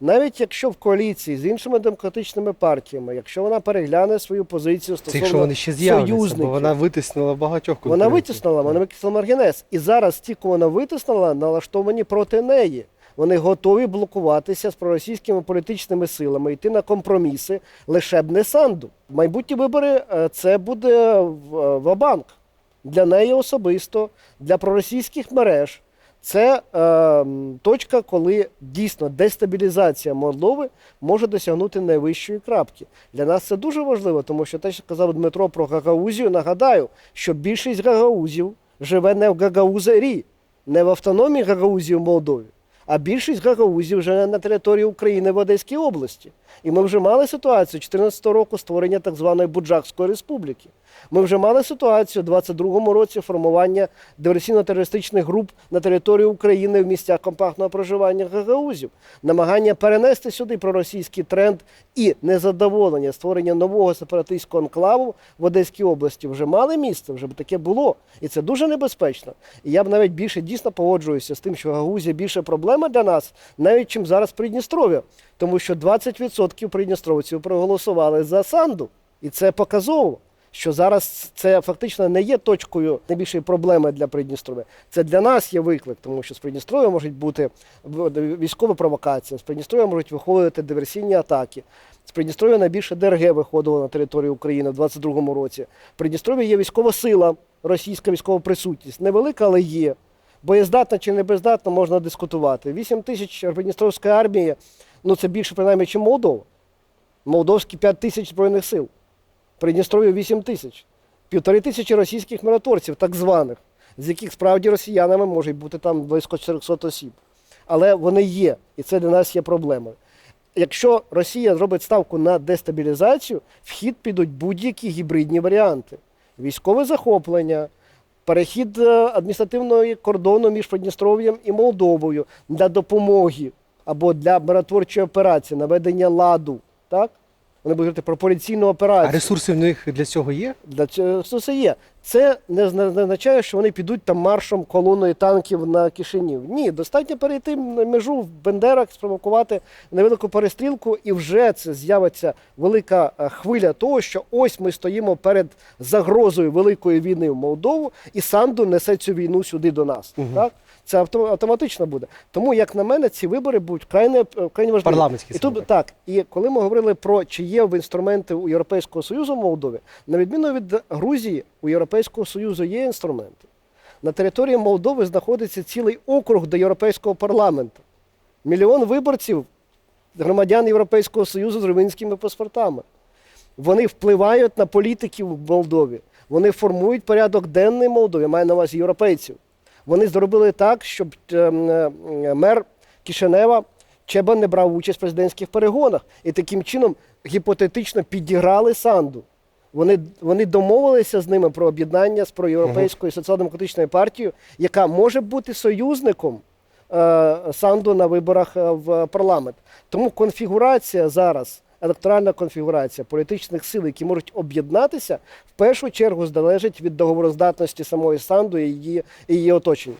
Навіть якщо в коаліції з іншими демократичними партіями, якщо вона перегляне свою позицію Це стосовно якщо вони ще з'являться, бо вона витиснила багатьох вона конкурентів. витіснила, вона витіснила маргінез. І зараз ті, кого вона витіснила, налаштовані проти неї. Вони готові блокуватися з проросійськими політичними силами, йти на компроміси, лише б не санду. Майбутні вибори е, це буде в- ва-банк для неї особисто, для проросійських мереж. Це е, точка, коли дійсно дестабілізація Молдови може досягнути найвищої крапки. Для нас це дуже важливо, тому що те, що казав Дмитро про Гагаузію, нагадаю, що більшість гагаузів живе не в Гагаузері, не в автономії Гагаузії в Молдові, а більшість гагаузів живе на території України в Одеській області. І ми вже мали ситуацію 2014 року створення так званої Буджакської республіки. Ми вже мали ситуацію у 2022 році формування диверсійно-терористичних груп на території України в місцях компактного проживання гагаузів, намагання перенести сюди проросійський тренд і незадоволення створення нового сепаратистського анклаву в Одеській області вже мали місце, вже б таке було. І це дуже небезпечно. І я б навіть більше дійсно погоджуюся з тим, що Гагаузія більше проблема для нас, навіть чим зараз Придністров'я. Тому що 20% придністровців проголосували за Санду. І це показово, що зараз це фактично не є точкою найбільшої проблеми для Придністров'я. Це для нас є виклик, тому що з Придністров'я можуть бути в- військова провокація, з Придністров'я можуть виходити диверсійні атаки. З Придністров'я найбільше ДРГ виходило на територію України в 22-му році. В Придністров'я є військова сила, російська військова присутність. Невелика, але є. Боєздатна чи не бездатна, можна дискутувати. 8 тисяч Придністровської армії, ну це більше принаймні, ніж Молдова. Молдовські 5 тисяч збройних сил. Придністров'я 8 тисяч. Півтори тисячі російських миротворців, так званих, з яких справді росіянами можуть бути там близько 400 осіб. Але вони є, і це для нас є проблемою. Якщо Росія зробить ставку на дестабілізацію, в хід підуть будь-які гібридні варіанти: військове захоплення, перехід е, адміністративного кордону між Придністров'ям і Молдовою для допомоги або для миротворчої операції, наведення ладу. Так? Вони будуть говорити про поліційну операцію. А ресурси в них для цього є? Для цього ресурси є. Це не означає, що вони підуть там маршом колоною танків на Кишинів. Ні, достатньо перейти на межу в Бендерах, спровокувати невелику перестрілку, і вже це з'явиться велика е, хвиля того, що ось ми стоїмо перед загрозою великої війни в Молдову, і Санду несе цю війну сюди до нас. Так? Це авто- автоматично буде. Тому, як на мене, ці вибори будуть крайне, е, крайне важливі. Парламентські І тут так, і коли ми говорили про чи є в інструменти у Європейського Союзу в Молдові, на відміну від Грузії, у Європейського Союзу є інструменти. На території Молдови знаходиться цілий округ до Європейського парламенту. Мільйон виборців, громадян Європейського Союзу з румунськими паспортами. Вони впливають на політиків в Молдові. Вони формують порядок денний Молдові, маю на увазі європейців. Вони зробили так, щоб ем, е, мер Кишинева Чеба не брав участь в президентських перегонах і таким чином гіпотетично підіграли Санду. Вони, вони домовилися з ними про об'єднання з проєвропейською соціал-демократичною партією, яка може бути союзником е, Санду на виборах е, в парламент. Тому конфігурація зараз, електоральна конфігурація політичних сил, які можуть об'єднатися, в першу чергу залежить від договороздатності самої Санду і її, і її оточення.